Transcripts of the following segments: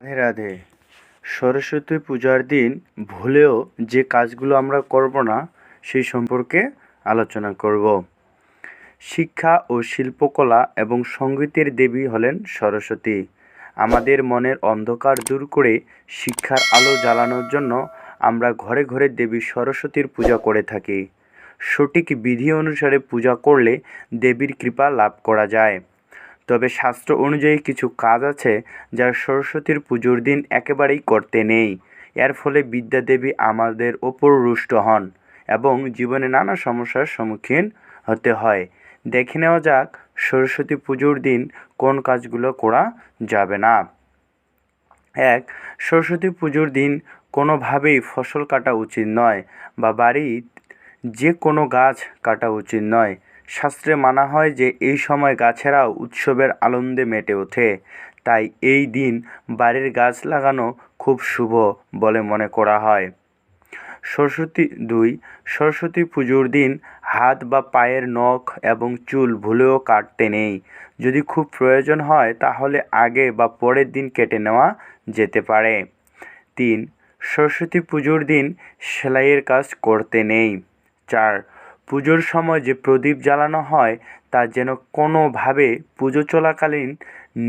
রাধে রাধে। সরস্বতী পূজার দিন ভুলেও যে কাজগুলো আমরা করব না, সেই সম্পর্কে আলোচনা করব। শিক্ষা ও শিল্পকলা এবং সঙ্গীতের দেবী হলেন সরস্বতী। আমাদের মনের অন্ধকার দূর করে শিক্ষার আলো জ্বালানোর জন্য আমরা ঘরে ঘরে দেবী সরস্বতীর পূজা করে থাকি। সঠিক বিধি অনুসারে পূজা করলে দেবীর কৃপা লাভ করা যায়। তবে শাস্ত্র অনুযায়ী কিছু কাজ আছে যা সরস্বতীর পুজোর দিন একেবারেই করতে নেই। এর ফলে বিদ্যাদেবী আমাদের ওপর রুষ্ট হন এবং জীবনে নানা সমস্যার সম্মুখীন হতে হয়। দেখে নেওয়া যাক সরস্বতী পুজোর দিন কোন কাজগুলো করা যাবে না। এক, সরস্বতী পুজোর দিন কোনোভাবেই ফসল কাটা উচিত নয় বা বাড়ির যে কোনো গাছ কাটা উচিত নয়। শাস্ত্রে মানা হয় যে, এই সময় গাছেরাও উৎসবের আনন্দে মেতে ওঠে। তাই এই দিন বাড়ির গাছ লাগানো খুব শুভ বলে মনে করা হয়। সরস্বতী দুই, সরস্বতী পুজোর দিন হাত বা পায়ের নখ এবং চুল ভুলেও কাটতে নেই। যদি খুব প্রয়োজন হয়, তাহলে আগে বা পরের দিন কেটে নেওয়া যেতে পারে। তিন, সরস্বতী পুজোর দিন সেলাইয়ের কাজ করতে নেই। চার পুজোর সময় যে প্রদীপ জ্বালানো হয়, তা যেন কোনোভাবে পুজো চলাকালীন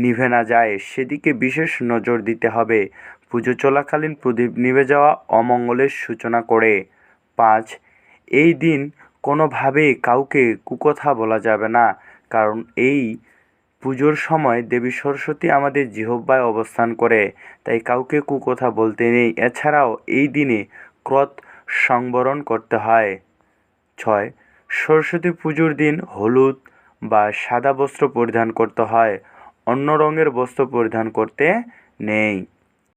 নিভে না যায়, সেদিকে বিশেষ নজর দিতে হবে। পুজো চলাকালীন প্রদীপ নিভে যাওয়া অমঙ্গলের সূচনা করে। পাঁচ, এই দিন কোনোভাবেই কাউকে কুকথা বলা যাবে না, কারণ এই পুজোর সময় দেবী সরস্বতী আমাদের জিহ্বায় অবস্থান করে, তাই কাউকে কুকথা বলতে নেই। এছাড়াও এই দিনে ক্রত সংবরণ করতে হয়। ছয়, সরস্বতী পুজোর দিন হলুদ বা সাদা বস্ত্র পরিধান করতে হয়, অন্য রঙের বস্ত্র পরিধান করতে নেই।